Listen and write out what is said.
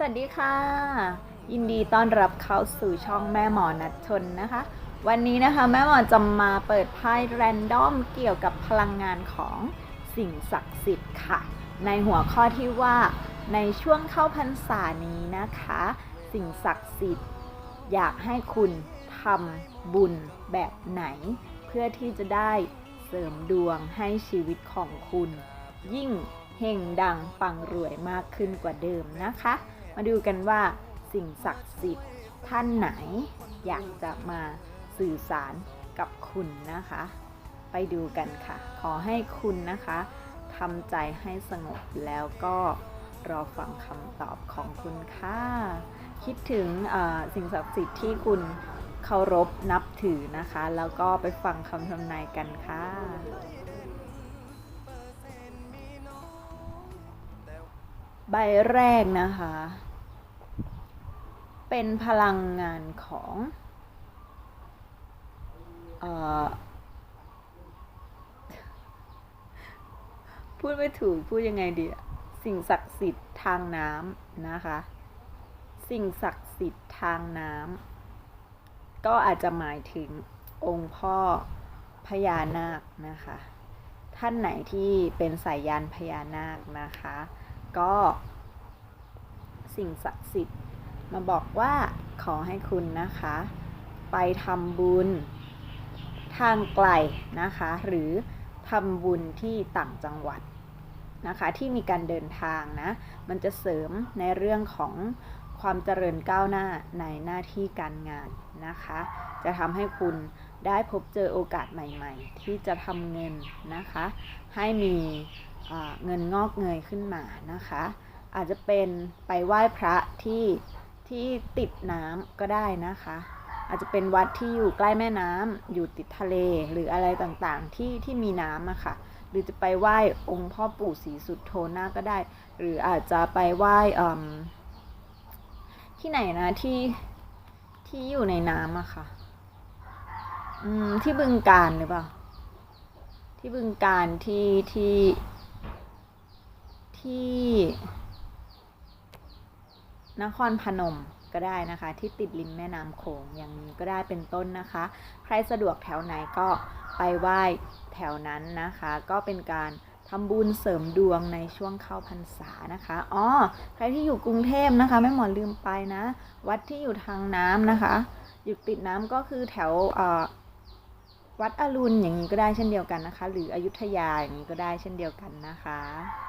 สวัสดีค่ะ ยินดีต้อนรับเข้าสู่ช่องแม่หมอนัดชนนะคะ วันนี้นะคะแม่หมอจะมาเปิดไพ่แรนดอมเกี่ยวกับพลังงานของสิ่งศักดิ์สิทธิ์ค่ะ ในหัวข้อที่ว่าในช่วงเข้าพรรษานี้นะคะ สิ่งศักดิ์สิทธิ์ อยากให้คุณทำบุญแบบไหน เพื่อที่จะได้เสริมดวงให้ชีวิตของคุณ ยิ่งเฮงดังปังรวยมากขึ้นกว่าเดิมนะคะ มาดูกันว่าสิ่งศักดิ์สิทธิ์ท่านไหน อยากจะมาสื่อสารกับคุณนะคะ ไปดูกันค่ะ ขอให้คุณนะคะทำใจให้สงบแล้วก็รอฟังคำตอบของคุณค่ะ คิดถึงสิ่งศักดิ์สิทธิ์ที่คุณเคารพนับถือนะคะ แล้วก็ไปฟังคำทำนายกันค่ะใบแรกนะคะ เป็นพลังงานของอพูดไม่ถูกพูดยังไงดี สิ่งศักดิ์สิทธิ์ทางน้ำนะคะ สิ่งศักดิ์สิทธิ์ทางน้ำก็อาจจะหมายถึงองค์พ่อพญานาคนะคะ ท่านไหนที่เป็นสายยานพญานาคนะคะ ก็สิ่งศักดิ์สิทธิ์ มาบอกว่าขอให้คุณนะคะ ไปทำบุญทางไกลนะคะ หรือทำบุญที่ต่างจังหวัดนะคะ ที่มีการเดินทางนะ มันจะเสริมในเรื่องของความเจริญก้าวหน้าในหน้าที่การงานนะคะ จะทำให้คุณได้พบเจอโอกาสใหม่ ๆ ที่จะทำเงินนะคะ ให้มีเงินงอกเงยขึ้นมานะคะ อาจจะเป็นไปไหว้พระที่ ที่ติดน้ำก็ได้นะคะ อาจจะเป็นวัดที่อยู่ใกล้แม่น้ำอยู่ติดทะเลหรืออะไรต่างๆ ที่ที่มีน้ำอะค่ะ หรือจะไปไหว้องค์พ่อปู่ศรีสุดโทนาก็ได้ หรืออาจจะไปไหว้ที่ไหนนะที่ที่อยู่ในน้ำอะค่ะ อืมที่บึงการหรือเปล่า ที่บึงการที่ที่ที่ นครพนมก็ได้นะคะ ที่ติดริมแม่น้ำโขงอย่างนี้ก็ได้เป็นต้นนะคะ ใครสะดวกแถวไหนก็ไปไหว้แถวนั้นนะคะ ก็เป็นการทำบุญเสริมดวงในช่วงเข้าพรรษานะคะ อ๋อ ใครที่อยู่กรุงเทพนะคะ ไม่หมอลืมไปนะ วัดที่อยู่ทางน้ำนะคะ อยู่ติดน้ำก็คือแถววัดอรุณอย่างนี้ก็ได้เช่นเดียวกันนะคะ หรืออยุธยาอย่างนี้ก็ได้เช่นเดียวกันนะคะ